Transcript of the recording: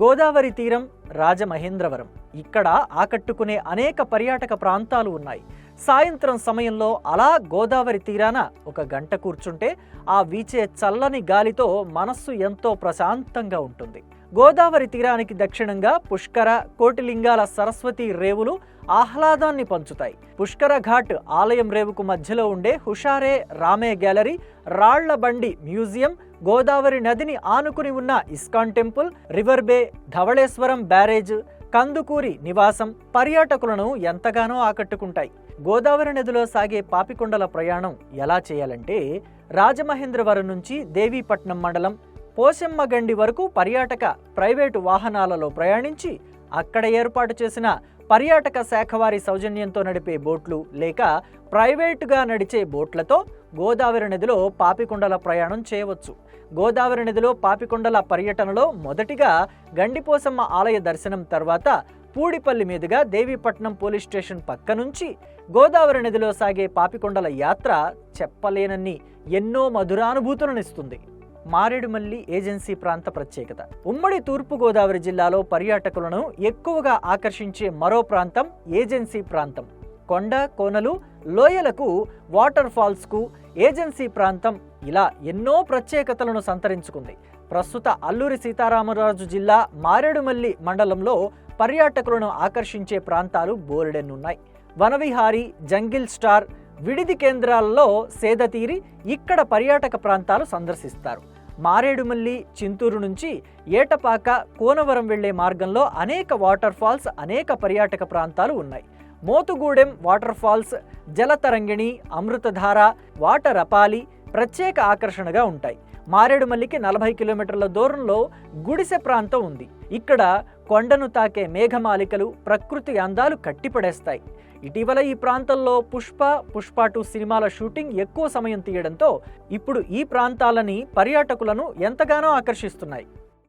గోదావరి తీరం రాజమహేంద్రవరం. ఇక్కడ ఆకట్టుకునే అనేక పర్యాటక ప్రాంతాలు ఉన్నాయి. సాయంత్రం సమయంలో అలా గోదావరి తీరాన ఒక గంట కూర్చుంటే ఆ వీచే చల్లని గాలితో మనస్సు ఎంతో ప్రశాంతంగా ఉంటుంది. గోదావరి తీరానికి దక్షిణంగా పుష్కర కోటిలింగాల సరస్వతి రేవులు ఆహ్లాదాన్ని పంచుతాయి. పుష్కర ఘాట్ ఆలయం రేవుకు మధ్యలో ఉండే హుషారే రామే గ్యాలరీ రాళ్ళ బండి మ్యూజియం గోదావరి నదిని ఆనుకుని ఉన్న ISKCON temple river bay Dhavaleswaram barrage Kandukuri నివాసం పర్యాటకులను ఎంతగానో ఆకట్టుకుంటాయి. గోదావరి నదిలో సాగే పాపికొండల ప్రయాణం ఎలా చేయాలంటే రాజమహేంద్రవరం నుంచి దేవీపట్నం మండలం పోశమ్మగండి వరకు పర్యాటక ప్రైవేటు వాహనాలలో ప్రయాణించి అక్కడ ఏర్పాటు చేసిన పర్యాటక శాఖ వారి సౌజన్యంతో నడిపే బోట్లు లేక ప్రైవేటుగా నడిచే బోట్లతో గోదావరి నదిలో పాపికొండల ప్రయాణం చేయవచ్చు. గోదావరి నదిలో పాపికొండల పర్యటనలో మొదటిగా గండిపోసమ్మ ఆలయ దర్శనం తర్వాత పూడిపల్లి మీదుగా దేవీపట్నం పోలీస్ స్టేషన్ పక్క నుంచి గోదావరి నదిలో సాగే పాపికొండల యాత్ర చెప్పలేనన్ని ఎన్నో మధురానుభూతులనిస్తుంది మారేడుమల్లి ఏజెన్సీ ప్రాంత ప్రత్యేకత. ఉమ్మడి తూర్పుగోదావరి జిల్లాలో పర్యాటకులను ఎక్కువగా ఆకర్షించే మరో ప్రాంతం ఏజెన్సీ ప్రాంతం. కొండ కోనలు లోయలకు వాటర్ ఫాల్స్కు ఏజెన్సీ ప్రాంతం ఇలా ఎన్నో ప్రత్యేకతలను సంతరించుకుంది. ప్రస్తుత అల్లూరి సీతారామరాజు జిల్లా మారేడుమల్లి మండలంలో పర్యాటకులను ఆకర్షించే ప్రాంతాలు బోలెడెన్నున్నాయి. వనవిహారి జంగిల్ స్టార్ విడిది కేంద్రాల్లో సేదతీరి ఇక్కడ పర్యాటక ప్రాంతాలు సందర్శిస్తారు. మారేడుమల్లి చింతూరు నుంచి ఏటపాక కోనవరం వెళ్ళే మార్గంలో అనేక వాటర్ ఫాల్స్ అనేక పర్యాటక ప్రాంతాలు ఉన్నాయి. Mothugudem water falls Jalatarangini Amruthadhara water అపాలి ప్రత్యేక ఆకర్షణగా ఉంటాయి. మారేడుమల్లికి నలభై కిలోమీటర్ల దూరంలో గుడిసె ప్రాంతం ఉంది. ఇక్కడ కొండను తాకే మేఘమాలికలు ప్రకృతి అందాలు కట్టిపడేస్తాయి. ఇటీవల ఈ ప్రాంతంలో పుష్ప పుష్ప టూ సినిమాల షూటింగ్ ఎక్కువ సమయం తీయడంతో ఇప్పుడు ఈ ప్రాంతాలని పర్యాటకులను ఎంతగానో ఆకర్షిస్తున్నాయి.